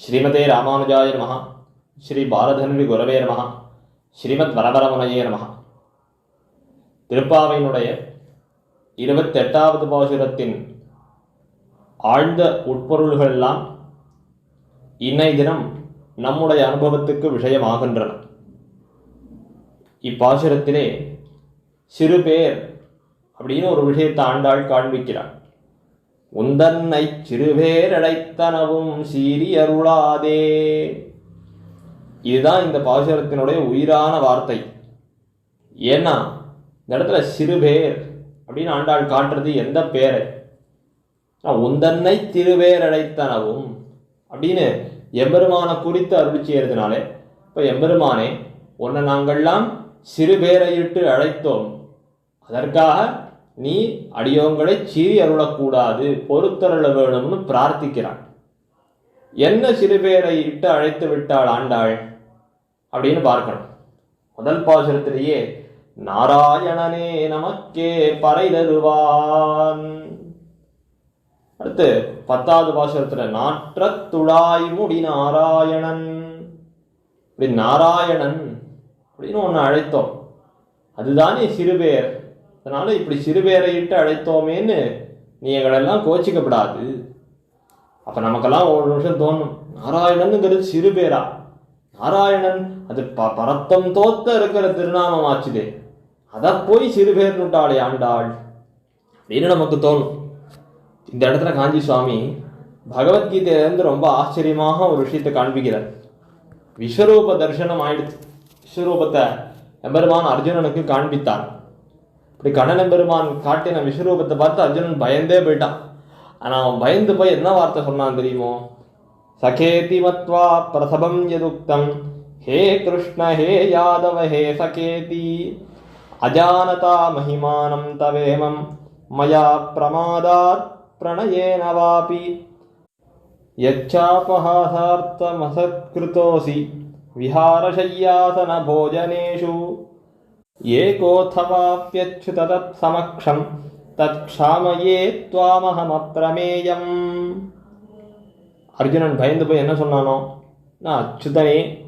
ஸ்ரீமதே ராமானுஜாய நமஹ. ஸ்ரீ பாலதன்வி குரவே நமஹ. ஸ்ரீமத் வரவரமுனையே நமஹ. திருப்பாவையினுடைய இருபத்தெட்டாவது பாசுரத்தின் ஆழ்ந்த உட்பொருள்கள் எல்லாம் இன்னை தினம் நம்முடைய அனுபவத்துக்கு விஷயமாகின்றன. இப்பாசுரத்திலே சிறு பேர் அப்படின்னு ஒரு விஷயத்தை ஆண்டாள் காண்பிக்கிறார் உந்தன்னை சிறுபேரடைத்தனவும் சீரியருளாதே இதுதான் இந்த பாசுரத்தினுடைய உயிரான வார்த்தை. ஏன்னா இந்த இடத்துல சிறுபேர் அப்படின்னு ஆண்டாள் காட்டுறது எந்த பேரை? உந்தன்னை திருவேரழைத்தனவும் அப்படின்னு எம்பெருமானை குறித்து அருள் செய்யறதுனாலே இப்போ எம்பெருமானே உன்னை நாங்கள்லாம் சிறுபேரையிட்டு அழைத்தோம். அதற்காக நீ அடியோங்களை சீறி அருளக்கூடாது பொறுத்தருள வேணும்னு பிரார்த்திக்கிறான். என்ன சிறுபேரை இட்டு அழைத்து விட்டாள் ஆண்டாள்? அப்படின்னு பார்க்கணும். முதல் பாசுரத்திலேயே நாராயணனே நமக்கே பறை தருவான் அடுத்து பத்தாவது பாசுரத்துல நாற்ற துழாய் முடி நாராயணன். இப்படி நாராயணன் அப்படின்னு ஒன்று அழைத்தோம். அதுதானே சிறுபேர். அதனால இப்படி சிறுபேரையிட்டு அழைத்தோமேன்னு நீ எங்களெல்லாம் கோச்சிக்கப்படாது. அப்ப நமக்கெல்லாம் ஒரு நிமிஷம் தோணும். நாராயணனுங்கிறது சிறுபேரா. நாராயணன் அது ப பரத்தம் தோத்த இருக்கிற திருநாமம் ஆச்சுதே அதை போய் சிறுபேர்னுட்டாளே ஆண்டாள். அப்படின்னு நமக்கு தோணும். இந்த இடத்துல காஞ்சி சுவாமி பகவத்கீதையிலேருந்து ரொம்ப ஆச்சரியமாக ஒரு விஷயத்தை காண்பிக்கிறார். விஸ்வரூப தரிசனம் ஆயிடுச்சு. விஸ்வரூபத்தை எம்பெருமான் அர்ஜுனனுக்கு காண்பித்தான் இப்படி கண்ணன் பெருமான் காட்டின விஸ்வரூபத்தை பார்த்து அர்ஜுனன் பயந்தே போயிட்டான் ஆனா அவன் பயந்து போய் என்ன வார்த்தை சொன்னான் தெரியுமோ சகேதி மத்வா பிரசபம் எதுக்தம் ஹே கிருஷ்ண ஹே யாதவ ஹே சகேதி அஜானதா மகிமானம் தவேமம் மயா பிரமாதாத் பிரணயேன வாபி यच्चापहासार्थमसत्कृतोऽसि विहारशय्यासनभोजनेषु ஏகோத்தவாப்பியச்சு தத் சமக்ஷம் தத் க்ஷாமயே தத்ஷாமயே துவாமஹமப்ரமேயம் அர்ஜுனன் பயந்து போய் என்ன சொன்னானோ? நான் அச்சுதனே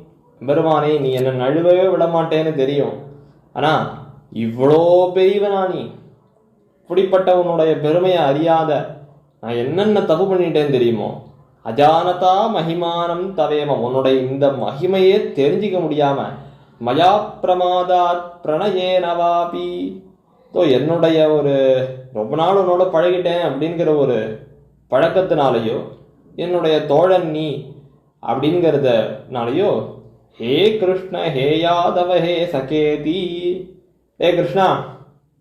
பெருமானே நீ என்னை நழுவவே விட மாட்டேன்னு தெரியும். ஆனால் இவ்வளோ பெரியவனா நீ. இப்படிப்பட்ட உன்னுடைய பெருமையை அறியாத நான் என்னென்ன தப்பு பண்ணிட்டேன்னு தெரியுமோ? அஜானதா மகிமானம் தவேமம். உன்னுடைய இந்த மகிமையே தெரிஞ்சிக்க முடியாமல் மயா பிரமாதாத் பிரணயேனவாபி தோ என்னுடைய ஒரு ரொம்ப நாள் உன்னோட பழகிட்டேன் அப்படிங்கிற ஒரு பழக்கத்தினாலேயோ என்னுடைய தோழன் நீ அப்படிங்கிறதுனாலையோ ஹே கிருஷ்ண ஹே யாதவ ஹே சகேதி. ஹே கிருஷ்ணா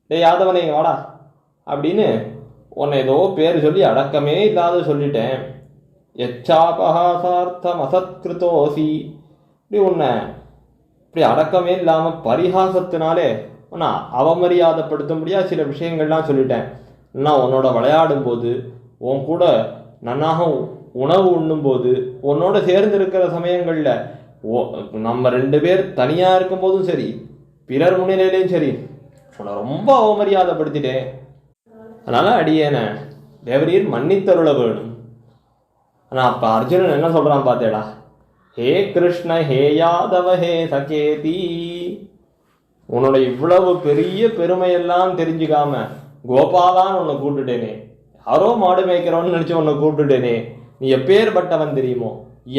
டே யாதவனே வாடா. அப்படின்னு உன்னை ஏதோ பேர் சொல்லி அடக்கமே இல்லாத சொல்லிட்டேன். எச்சாபகாசார்த்தம் அசத்கிருத்தோசி இப்படி உன்னை இப்படி அடக்கமே இல்லாம பரிகாசத்தினாலே உன்னை அவமரியாதைப்படுத்தும்படியா சில விஷயங்கள்லாம் சொல்லிட்டேன். நான் உன்னோட விளையாடும் போது உன் கூட நன்னாக உணவு உண்ணும்போது உன்னோட சேர்ந்து இருக்கிற சமயங்களில் ஓ நம்ம ரெண்டு பேர் தனியாக இருக்கும் போதும் சரி பிறர் முன்னிலையிலையும் சரி உன்னை ரொம்ப அவமரியாதைப்படுத்திட்டேன். அதனால் அடியேன தேவரீர் மன்னித்தருள வேணும் ஆனால் அப்போ அர்ஜுனன் என்ன சொல்கிறான் பார்த்தேடா ஹே கிருஷ்ண ஹே யாதவ ஹே சகேதி. உன்னோட இவ்வளவு பெரிய பெருமையெல்லாம் தெரிஞ்சுக்காம கோபாலான்னு உன்னை கூப்பிட்டுட்டேனே. யாரோ மாடு மேய்க்கிறோன்னு நினச்சி உன்னை கூப்பிட்டுட்டேனே. நீ எப்பேற்பட்டவன் தெரியுமோ?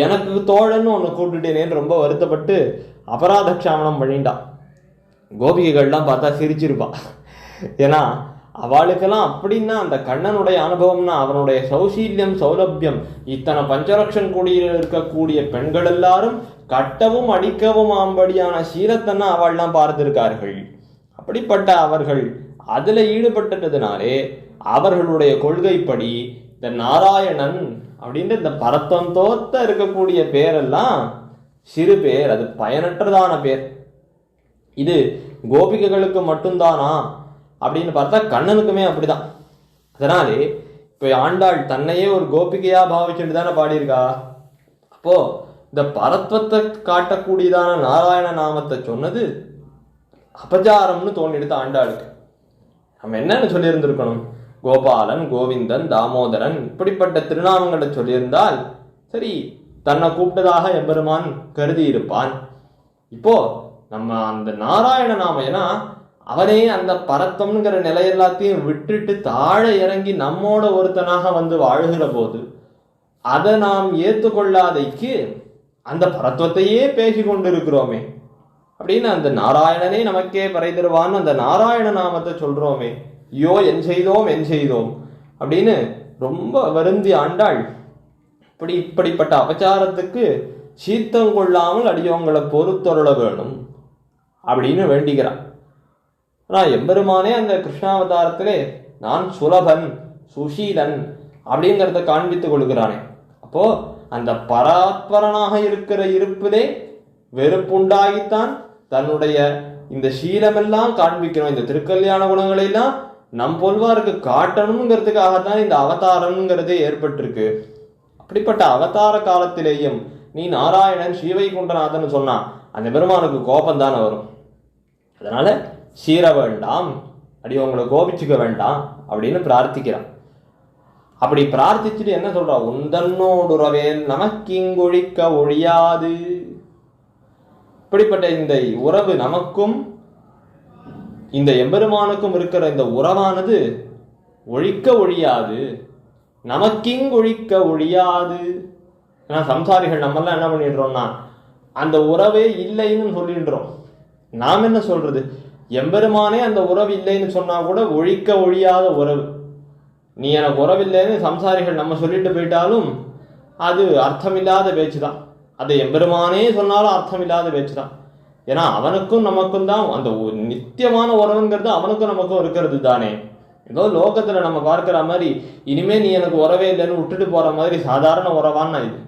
எனக்கு தோழன்னு உன்னை கூப்பிட்டுட்டேனேன்னு ரொம்ப வருத்தப்பட்டு அபராத க்ஷாமனம் பண்ணிட்டான் கோபிகைகள்லாம் பார்த்தா சிரிச்சிருப்பா. ஏன்னா அவளுக்கெல்லாம் அப்படின்னா அந்த கண்ணனுடைய அனுபவம்னா அவனுடைய சௌசீல்யம் சௌலபியம். இத்தனை பஞ்சரக்ஷன் குடியில் இருக்கக்கூடிய பெண்கள் எல்லாரும் கட்டவும் அடிக்கவும் ஆம்படியான சீலத்தன்னா அவள்லாம் பார்த்திருக்கார்கள். அப்படிப்பட்ட அவர்கள் அதில் ஈடுபட்டதுனாலே அவர்களுடைய கொள்கைப்படி இந்த நாராயணன் அப்படின்ற இந்த பரத்தம் தோத்த இருக்கக்கூடிய பேரெல்லாம் சிறு பேர் அது பயனற்றதான பேர். இது கோபிகைகளுக்கு மட்டும்தானா? அப்படின்னு பார்த்தா கண்ணனுக்குமே அப்படிதான். அதனாலே இப்போ ஆண்டாள் தன்னையே ஒரு கோபிகையா பாவிச்சுட்டு தானே பாடியிருக்கா? அப்போ இந்த பரத்வத்தை காட்டக்கூடியதான நாராயண நாமத்தை சொன்னது அபச்சாரம்னு தோணிடுது ஆண்டாளுக்கு. நம்ம என்னன்னு சொல்லியிருந்திருக்கணும்? கோபாலன் கோவிந்தன் தாமோதரன் இப்படிப்பட்ட திருநாமங்களை சொல்லியிருந்தால் சரி தன்னை கூப்பிட்டதாக எம்பெருமான் கருதி இருப்பான் இப்போ நம்ம அந்த நாராயண நாம ஏன்னா அவனே அந்த பரத்தம்ங்கிற நிலை எல்லாத்தையும் விட்டுட்டு தாழ இறங்கி நம்மோட ஒருத்தனாக வந்து வாழுகிற போது அதை நாம் ஏற்றுக்கொள்ளாதைக்கு அந்த பரத்துவத்தையே பேசி கொண்டிருக்கிறோமே. அப்படின்னு அந்த நாராயணனே நமக்கே பறை தருவான்னு அந்த நாராயண நாமத்தை சொல்றோமே. ஐயோ என் செய்தோம் என் செய்தோம் அப்படின்னு ரொம்ப வருந்தி ஆண்டாள். இப்படி இப்படிப்பட்ட அபச்சாரத்துக்கு சீத்தம் கொள்ளாமல் அடியவங்களை பொறுத்தொருள வேணும் அப்படின்னு வேண்டிக்கிறான். ஆனால் எம்பெருமானே அந்த கிருஷ்ணாவதாரத்திலே நான் சுலபன் சுஷீலன் அப்படிங்கிறத காண்பித்துக் கொள்கிறானே. அப்போ அந்த பராத்பரனாக இருக்கிற இருப்பிலே வெறுப்புண்டாகித்தான் தன்னுடைய இந்த சீலமெல்லாம் காண்பிக்கணும் இந்த திருக்கல்யாண குணங்களை எல்லாம் நம் பொல்வாருக்கு காட்டணுங்கிறதுக்காகத்தான் இந்த அவதாரம்ங்கிறதே ஏற்பட்டிருக்கு. அப்படிப்பட்ட அவதார காலத்திலேயும் நீ நாராயணன் ஸ்ரீவைகுண்டநாதன் சொன்னா அந்த பெருமானுக்கு கோபம் தானே வரும். அதனால சீர வேண்டாம் அப்படி உங்களை கோபிச்சுக்க வேண்டாம் அப்படின்னு பிரார்த்திக்கிறான். அப்படி பிரார்த்திச்சுட்டு என்ன சொல்றா? உந்தன்னோடுறவேல் நமக்கிங்கொழிக்க ஒழியாது. இப்படிப்பட்ட இந்த உறவு நமக்கும் இந்த எம்பெருமானுக்கும் இருக்கிற இந்த உறவானது ஒழிக்க ஒழியாது. நமக்கிங்கொழிக்க ஒழியாது. ஏன்னா சம்சாரிகள் நம்மெல்லாம் என்ன பண்ணிடுறோம்னா அந்த உறவே இல்லைன்னு சொல்லிடுறோம். நாம் என்ன சொல்றது? எம்பெருமானே அந்த உறவு இல்லைன்னு சொன்னா கூட ஒழிக்க ஒழியாத உறவு. நீ எனக்கு உறவில்லைன்னு சம்சாரிகள் நம்ம சொல்லிட்டு போயிட்டாலும் அது அர்த்தமில்லாத பேச்சு தான் அதை எம்பெருமானே சொன்னாலும் அர்த்தமில்லாத பேச்சு தான் ஏன்னா அவனுக்கும் நமக்கும் தான் அந்த நித்தியமான உறவுங்கிறது அவனுக்கும் நமக்கும் இருக்கிறது தானே. ஏதோ லோகத்துல நம்ம பார்க்கிற மாதிரி இனிமே நீ எனக்கு உறவே இல்லைன்னு விட்டுட்டு போற மாதிரி சாதாரண உறவான்னு இது.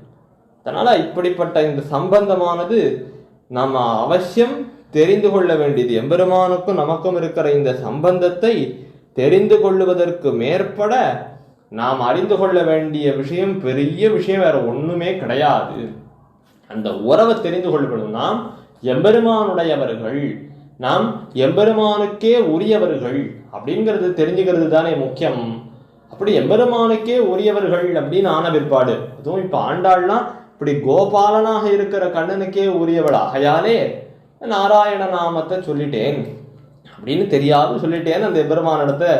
அதனால இப்படிப்பட்ட இந்த சம்பந்தமானது நம்ம அவசியம் தெரிந்து கொள்ள வேண்டியது எம்பெருமானுக்கும் நமக்கும் இருக்கிற இந்த சம்பந்தத்தை தெரிந்து கொள்ளுவதற்கு மேற்பட நாம் அறிந்து கொள்ள வேண்டிய விஷயம் பெரிய விஷயம் வேற ஒண்ணுமே கிடையாது. அந்த உறவை தெரிந்து கொள்ளணும் நாம் எம்பெருமானுடையவர்கள் நாம் எம்பெருமானுக்கே உரியவர்கள் அப்படிங்கிறது தெரிஞ்சுக்கிறது தானே முக்கியம். அப்படி எம்பெருமானுக்கே உரியவர்கள் அப்படின்னு ஆன பிற்பாடு அதுவும் இப்ப ஆண்டாள்லாம் இப்படி கோபாலனாக இருக்கிற கண்ணனுக்கே உரியவள் ஆகையாலே நாராயண நாமத்தை சொல்லிட்டேன். அப்படின்னு தெரியாது சொல்லிட்டேன்னு அந்த எம்பெருமானிடத்தை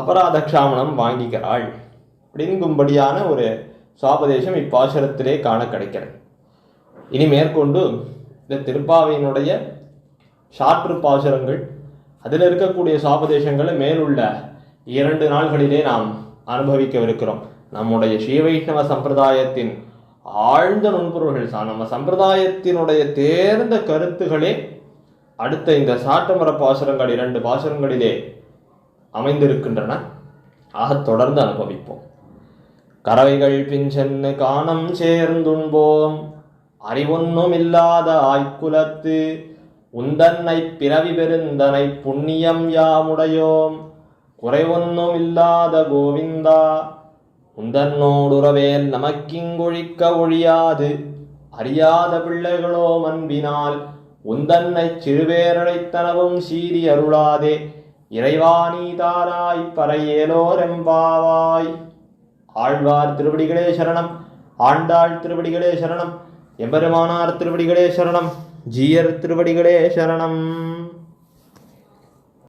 அபராத க்ஷாமனம் வாங்கிக்கிறாள். அப்படிங்கும்படியான ஒரு சுவாபதேசம் இப்பாசுரத்திலே காண கிடைக்கிறது. இனி மேற்கொண்டு இந்த திருப்பாவையினுடைய சாற்று பாசுரங்கள் அதில் இருக்கக்கூடிய சாபதேசங்களை மேலுள்ள இரண்டு நாள்களிலே நாம் அனுபவிக்கவிருக்கிறோம். நம்முடைய ஸ்ரீ வைஷ்ணவ சம்பிரதாயத்தின் ஆழ்ந்த நுண்பொருள்கள் தான் நம்ம சம்பிரதாயத்தினுடைய தேர்ந்த கருத்துகளே அடுத்த இந்த சாட்டுமர பாசுரங்கள் இரண்டு பாசுரங்களிலே அமைந்திருக்கின்றன. ஆக தொடர்ந்து அனுபவிப்போம். கறவைகள் பிஞ்சென்னு காணம் சேர்ந்துண்போம். அறிவொன்னும் இல்லாத ஆய்க்குலத்து உந்தன்னை பிறவி பெருந்தனை புண்ணியம் யாமுடையோம். குறைவொன்னும் இல்லாத கோவிந்தா உந்தன்னோடுறவேல் நமக்கிங்கொழிக்க ஒழியாது. அறியாத பிள்ளைகளோ அன்பினால் உந்தன்னை சிறுவேரழைத்தனவும் சீரி அருளாதே. இறைவா நீ தாராய் பறையேலோரெம்பாவாய் ஆழ்வார் திருவடிகளே சரணம். ஆண்டாள் திருவடிகளே சரணம். எம்பெருமானார் திருவடிகளே சரணம். ஜீயர் திருவடிகளே சரணம்.